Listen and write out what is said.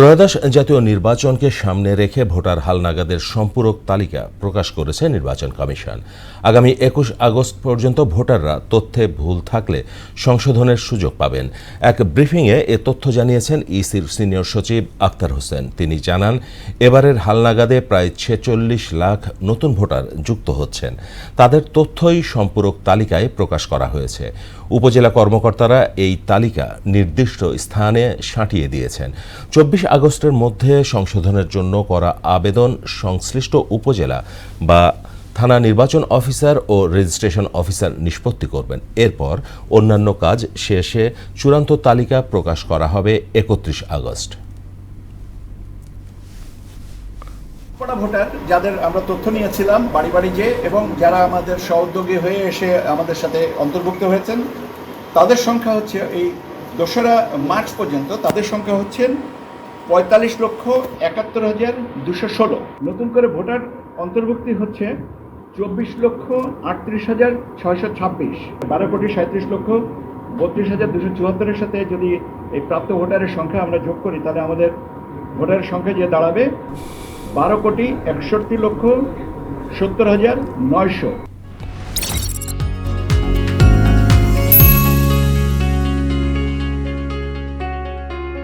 ত্রয়োদশ জাতীয় নির্বাচনকে সামনে রেখে ভোটার হালনাগাদের সম্পূরক তালিকা প্রকাশ করেছে নির্বাচন কমিশন। আগামী একুশ আগস্ট পর্যন্ত ভোটাররা তথ্যে ভুল থাকলে সংশোধনের সুযোগ পাবেন। এক ব্রিফিংয়ে এ তথ্য জানিয়েছেন ইসির সিনিয়র সচিব আক্তার হোসেন। তিনি জানান, এবারের হালনাগাদে প্রায় ছেচল্লিশ লাখ নতুন ভোটার যুক্ত হচ্ছেন। তাদের তথ্যই সম্পূরক তালিকায় প্রকাশ করা হয়েছে। উপজেলা কর্মকর্তারা এই তালিকা নির্দিষ্ট স্থানে সাঁটিয়ে দিয়েছেন। চব্বিশ আগস্টের মধ্যে সংশোধনের জন্য করা আবেদন সংশ্লিষ্ট উপজেলা বা থানা নির্বাচন অফিসার ও রেজিস্ট্রেশন অফিসার নিষ্পত্তি করবেন। এরপর অন্যান্য কাজ শেষে চূড়ান্ত তালিকা প্রকাশ করা হবে একত্রিশ আগস্ট। ভোটার, যাদের আমরা তথ্য নিয়েছিলাম বাড়ি বাড়ি যে এবং যারা আমাদের সহদ্যোগী হয়ে এসে আমাদের সাথে অন্তর্ভুক্ত হয়েছেন, তাদের সংখ্যা হচ্ছে এই দোসরা মার্চ পর্যন্ত তাদের সংখ্যা হচ্ছেন পঁয়তাল্লিশ লক্ষ একাত্তর হাজার দুশো ষোলো। নতুন করে ভোটার অন্তর্ভুক্তি হচ্ছে চব্বিশ লক্ষ আটত্রিশ হাজার ছয়শো ছাব্বিশ। বারো কোটি সাঁত্রিশ লক্ষ বত্রিশ হাজার দুশো চুয়াত্তরের সাথে যদি এই প্রাপ্ত ভোটারের সংখ্যা আমরা যোগ করি, তাহলে আমাদের ভোটারের সংখ্যা যে দাঁড়াবে বারো কোটি একষট্টি লক্ষ সত্তর হাজার নয়শো।